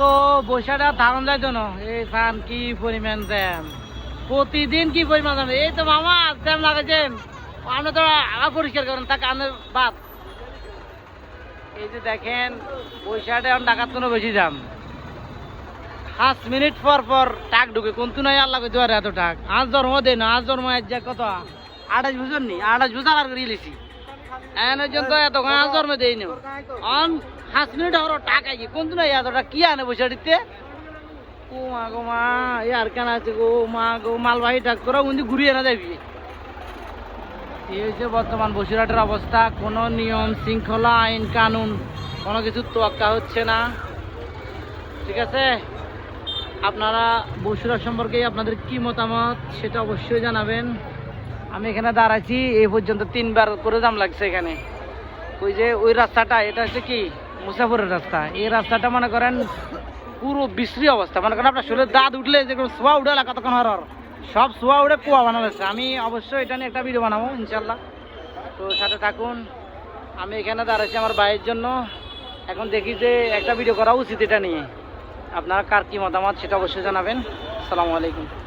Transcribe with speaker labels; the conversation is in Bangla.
Speaker 1: তো বৈশাটা ধারণ যায় জন্য। এই ফান কি পরিমাণ জ্যাম প্রতিদিন কি পরিমাণ জ্যাম এই তো মামা জ্যাম লাগাচ্ছেন আপনি তো আবার পরিষ্কার করেন তা কানের বাদ। এই যে দেখেন বৈশাটে এখন টাকার জন্য বেশি দাম পাঁচ মিনিট পর পর টাক ঢুকে, কোন তুই আল্লাহ কইতে এত টাক? আজ জন্ম দে না, আজ জন্ম যা কত আঠাশ বছর নি আঠাশ বছর আর করে এন পর্যন্ত এত জন্ম দেই অন মিনিট টাকা কি কোন তুই এতটা কি আনে বৈশাটিতে ও মা গো মা কেন আছে গো? মা গো, মালবাহী ঘুরিয়ে না যাবি এই হচ্ছে বর্তমান বসিরহাটের অবস্থা। কোনো নিয়ম শৃঙ্খলা, আইন, কানুন, কোনো কিছু তোয়াক্কা হচ্ছে না। ঠিক আছে? আপনারা বসিরহাট সম্পর্কে আপনাদের কি মতামত সেটা অবশ্যই জানাবেন। আমি এখানে দাঁড়াইছি, এই পর্যন্ত তিনবার করে জাম লাগছে এখানে। ওই যে, ওই রাস্তাটা, এটা হচ্ছে কি? মুসাফরের রাস্তা। এই রাস্তাটা মনে করেন পুরো বিশ্রী অবস্থা। মনে করেন আপনার শরীরে দাঁত উঠলে যে সোয়া উঠে এলাকা তখন হর সব সোয়া উঠে কুয়া বানানো হয়েছে। আমি অবশ্যই এটা নিয়ে একটা ভিডিও বানাবো ইনশাল্লাহ তো সাথে থাকুন, আমি এখানে দাঁড়াইছি আমার ভাইয়ের জন্য। এখন দেখি যে একটা ভিডিও করা উচিত এটা নিয়ে। আপনার কার কি মতামত সেটা অবশ্যই জানাবেন। সালামু আলাইকুম।